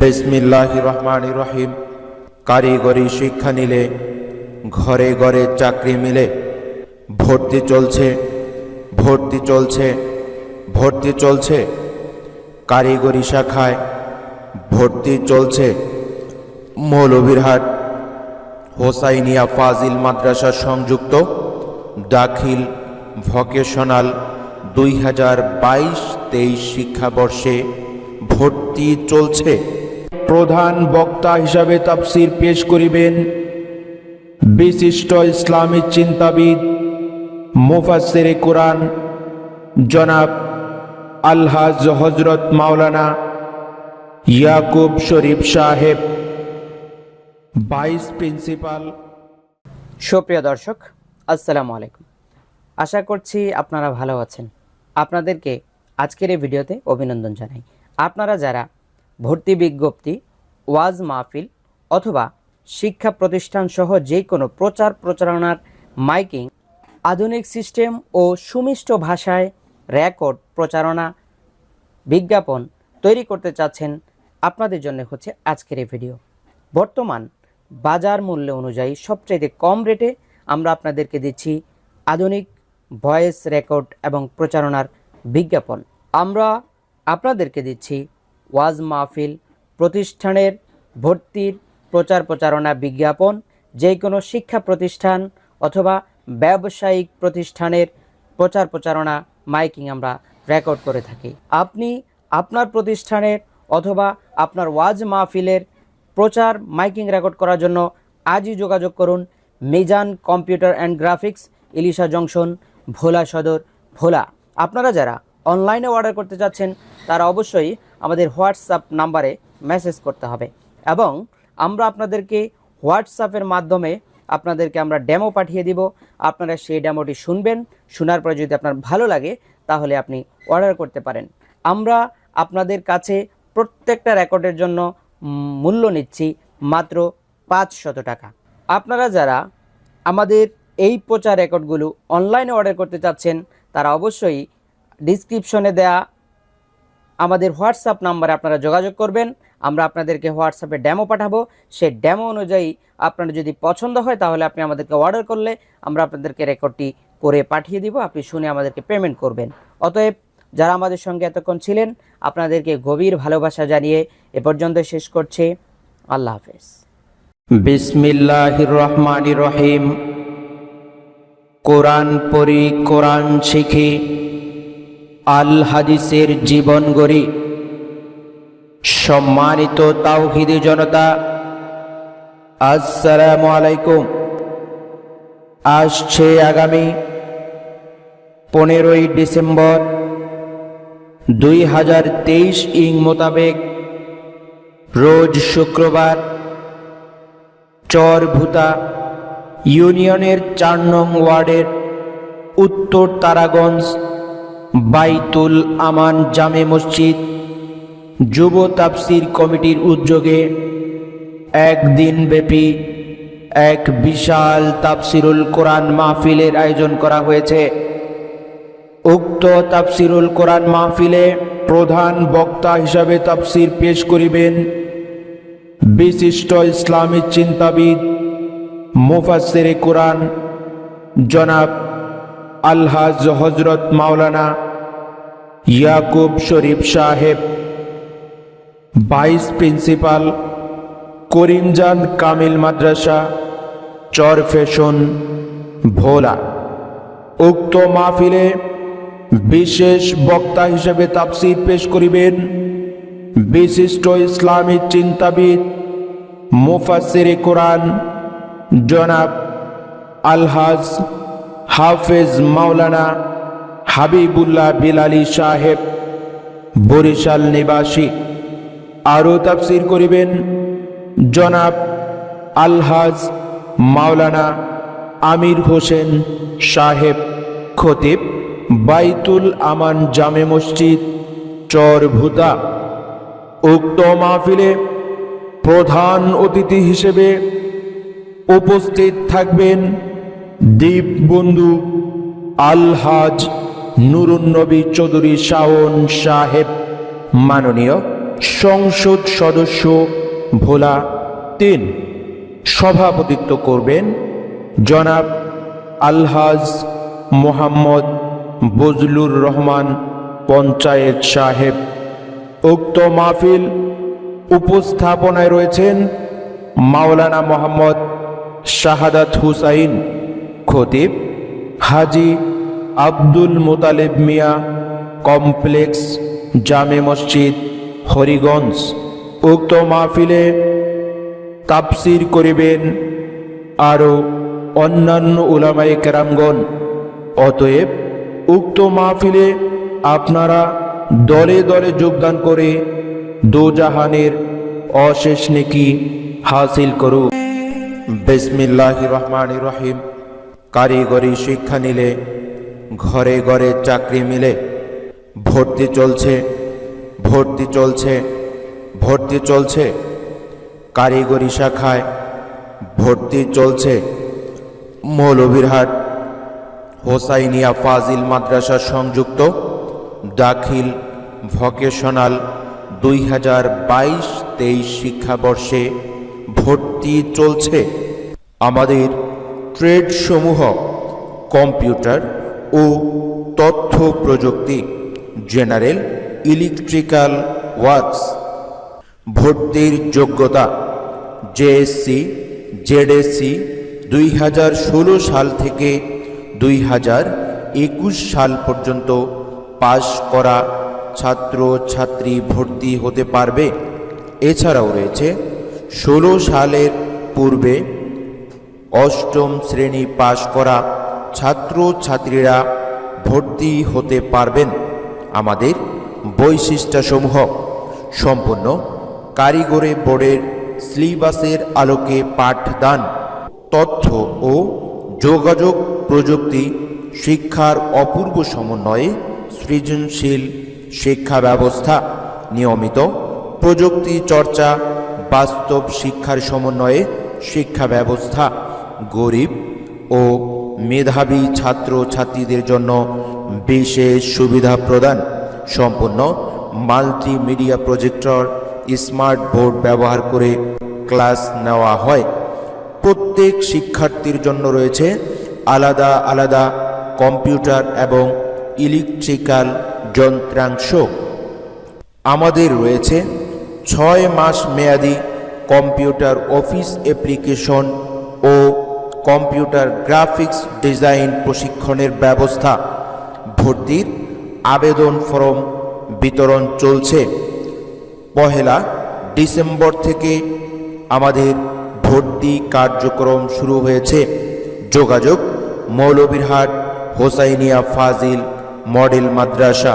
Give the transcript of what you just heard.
বিসমিল্লাহ রহমান রহিম কারিগরি শিক্ষা নিলে, ঘরে ঘরে চাকরি মিলে, ভর্তি চলছে ভর্তি চলছে ভর্তি চলছে। কারিগরি শাখায় ভর্তি চলছে। মৌলভীরহাট, হোসাইনিয়া ফাজিল মাদ্রাসা সংযুক্ত, দাখিল ভকেশনাল দুই হাজার বাইশ তেইশ শিক্ষাবর্ষে ভর্তি চলছে। প্রধান বক্তা হিসাবে তাফসির পেশ করিবেন বিশিষ্ট ইসলামী চিন্তাবিদ, মুফাসসিরে কোরআন, জনাব আলহাজ হজরত মাওলানা ইয়াকুব শরীফ সাহেব, ভাইস প্রিন্সিপাল। সুপ্রিয় দর্শক, আসসালামু আলাইকুম। আশা করছি আপনারা ভালো আছেন। আপনাদেরকে আজকের এই ভিডিওতে অভিনন্দন জানাই। আপনারা যারা ভর্তি বিজ্ঞপ্তি, ওয়াজ মাহফিল অথবা শিক্ষা প্রতিষ্ঠান সহ যে কোনো প্রচার প্রচারণার মাইকিং, আধুনিক সিস্টেম ও সুমিষ্ট ভাষায় রেকর্ড প্রচারণা, বিজ্ঞাপন তৈরি করতে চাচ্ছেন আপনাদের জন্য হচ্ছে আজকের এই ভিডিও। বর্তমান বাজার মূল্য অনুযায়ী সবচাইতে কম রেটে আমরা আপনাদেরকে দিচ্ছি আধুনিক ভয়েস রেকর্ড এবং প্রচারণার বিজ্ঞাপন। আমরা আপনাদেরকে দিচ্ছি ওয়াজ মাহফিল, প্রতিষ্ঠানের ভর্তির প্রচার প্রচারণা বিজ্ঞাপন যে কোনো শিক্ষা প্রতিষ্ঠান অথবা ব্যবসায়িক প্রতিষ্ঠানের প্রচার প্রচারণা মাইকিং আমরা রেকর্ড করে থাকি। আপনি আপনার প্রতিষ্ঠানের অথবা আপনার ওয়াজ মাহফিলের প্রচার মাইকিং রেকর্ড করার জন্য আজই যোগাযোগ করুন Mizan computer and graphics, Ilisha junction, Bhola Sadar, Bhola. আপনারা যারা অনলাইনে অর্ডার করতে চাচ্ছেন, তারা অবশ্যই আমাদের হোয়াটসঅ্যাপ নাম্বারে মেসেজ করতে হবে। এবং আমরা আপনাদেরকে হোয়াটসঅ্যাপের মাধ্যমে আপনাদেরকে আমরা ডেমো পাঠিয়ে দিব। আপনারা সেই ডেমোটি শুনবেন, শোনার পরে যদি আপনার ভালো লাগে, তাহলে আপনি অর্ডার করতে পারেন। আমরা আপনাদের কাছে প্রত্যেকটা রেকর্ডের জন্য মূল্য নিচ্ছি মাত্র পাঁচশত টাকা। আপনারা যারা আমাদের এই প্রচার রেকর্ডগুলো অনলাইনে অর্ডার করতে চাচ্ছেন, তারা অবশ্যই ডিসক্রিপশনে দেয়া আমাদের হোয়াটসঅ্যাপ নাম্বারে আপনারা যোগাযোগ করবেন। আমরা আপনাদেরকে হোয়াটসঅ্যাপে ড্যামো পাঠাবো। সেই ড্যামো অনুযায়ী আপনার যদি পছন্দ হয় তাহলে আপনি আমাদেরকে অর্ডার করলে আমরা আপনাদেরকে রেকর্ডটি করে পাঠিয়ে দিব। আপনি শুনে আমাদেরকে পেমেন্ট করবেন। অতএব যারা আমাদের সঙ্গে এতক্ষণ ছিলেন, আপনাদেরকে গভীর ভালোবাসা জানিয়ে এ পর্যন্ত শেষ করছে। আল্লাহ হাফেজ। বিসমিল্লাহ রহমান রহিম। কোরআন পড়ি কোরআন শিখি। আল হাদিসের জীবন গড়ি। সম্মানিত তাওহিদি জনতা, আসসালামু আলাইকুম। আসছে আগামী পনেরোই ডিসেম্বর দুই হাজার তেইশ ইং মোতাবেক রোজ শুক্রবার চরভূতা ইউনিয়নের চার নং ওয়ার্ডের উত্তর তারাগঞ্জ বাইতুল আমান জামে মসজিদ, যুব তাফসির কমিটির উদ্যোগে একদিন ব্যাপী এক বিশাল তাফসিরুল কোরআন মাহফিলের আয়োজন করা হয়েছে। উক্ত তাফসিরুল কোরআন মাহফিলে প্রধান বক্তা হিসাবে তাফসির পেশ করিবেন বিশিষ্ট ইসলামী চিন্তাবিদ, মুফাসসিরে কোরআন জনাব আলহাজ হজরত মাওলানা ইয়াকুব শরীফ সাহেব, ভাইস প্রিন্সিপাল করিমজান কামিল মাদ্রাসা চরফেশন ভোলা। উক্ত মাহফিলে বিশেষ বক্তা হিসেবে তাফসির পেশ করিবেন বিশিষ্ট ইসলামী চিন্তাবিদ মুফাসিরে কোরআন, জনাব আলহাজ হাফেজ মাওলানা হাবিবুল্লাহ বিলালি সাহেব, বরিশাল নিবাসী। আরও তাফসির করিবেন জনাব আলহাজ মাওলানা আমির হোসেন সাহেব খতিব বাইতুল আমান জামে মসজিদ, চরভূতা। উক্ত মাহফিলে প্রধান অতিথি হিসেবে উপস্থিত থাকবেন দ্বীপ বন্ধু আলহাজ নুরুন্নবী চৌধুরী শাওন সাহেব, মাননীয় সংসদ সদস্য ভোলা তিন। সভাপতিত্ব করবেন জনাব আলহাজ মোহাম্মদ বজলুর রহমান পঞ্চায়েত সাহেব। উক্ত মাহফিল উপস্থাপনায় রয়েছেন মাওলানা মোহাম্মদ শাহাদাত হুসাইন। খতিব হাজি আব্দুল মোতালেব মিয়া কমপ্লেক্স জামে মসজিদ, হরিগঞ্জ। উক্ত মাহফিলে তাপসির করিবেন আরও অন্যান্য উলামায়ে কেরামগণ। অতএব উক্ত মাহফিলে আপনারা দলে দলে যোগদান করে দোজাহানের অশেষ নেকি হাসিল করুন। বিসমিল্লাহ রহমান রহিম। কারিগরি শিক্ষা নিলে, ঘরে ঘরে চাকরি মিলে, ভর্তি চলছে ভর্তি চলছে ভর্তি চলছে, কারিগরি শাখায় ভর্তি চলছে মৌলভীরহাট হোসাইনিয়া ফাজিল মাদ্রাসা সংযুক্ত, দাখিল ভকেশনাল দুই হাজার বাইশ তেইশ শিক্ষাবর্ষে ভর্তি চলছে। আমাদের ট্রেডসমূহ, কম্পিউটার ও তথ্য প্রযুক্তি জেনারেল ইলেকট্রিক্যাল ওয়ার্কস, ভর্তির যোগ্যতা জেএসসি জেডএসসি দুই হাজার ষোলো সাল থেকে দুই হাজার একুশ সাল পর্যন্ত পাশ করা ছাত্র ছাত্রী ভর্তি হতে পারবে। এছাড়াও রয়েছে ষোলো সালের পূর্বে অষ্টম শ্রেণি পাশ করা ছাত্র ছাত্রীরা ভর্তি হতে পারবেন আমাদের বৈশিষ্ট্যসমূহ। সম্পূর্ণ কারিগরি বোর্ডের সিলেবাসের আলোকে পাঠদান, তথ্য ও যোগাযোগ প্রযুক্তি, শিক্ষার অপূর্ব সমন্বয়ে সৃজনশীল শিক্ষা ব্যবস্থা, নিয়মিত প্রযুক্তি চর্চা, বাস্তব শিক্ষার সমন্বয়ে শিক্ষা ব্যবস্থা গরিব ও মেধাবী ছাত্র ছাত্রীদের জন্য বিশেষ সুবিধা প্রদান সম্পূর্ণ মাল্টিমিডিয়া প্রজেক্টর, স্মার্ট বোর্ড ব্যবহার করে ক্লাস নেওয়া হয়। প্রত্যেক শিক্ষার্থীর জন্য রয়েছে আলাদা আলাদা কম্পিউটার এবং ইলেকট্রিক্যাল যন্ত্রাংশ। আমাদের রয়েছে ছয় মাস মেয়াদি computer office application computer graphics design প্রশিক্ষণের ব্যবস্থা। ভর্তির আবেদন ফর্ম বিতরণ চলছে। পহেলা ডিসেম্বর থেকে আমাদের ভর্তি কার্যক্রম শুরু হয়েছে। যোগাযোগ মৌলবীরহাট হোসাইনিয়া ফাজিল, মডেল মাদ্রাসা।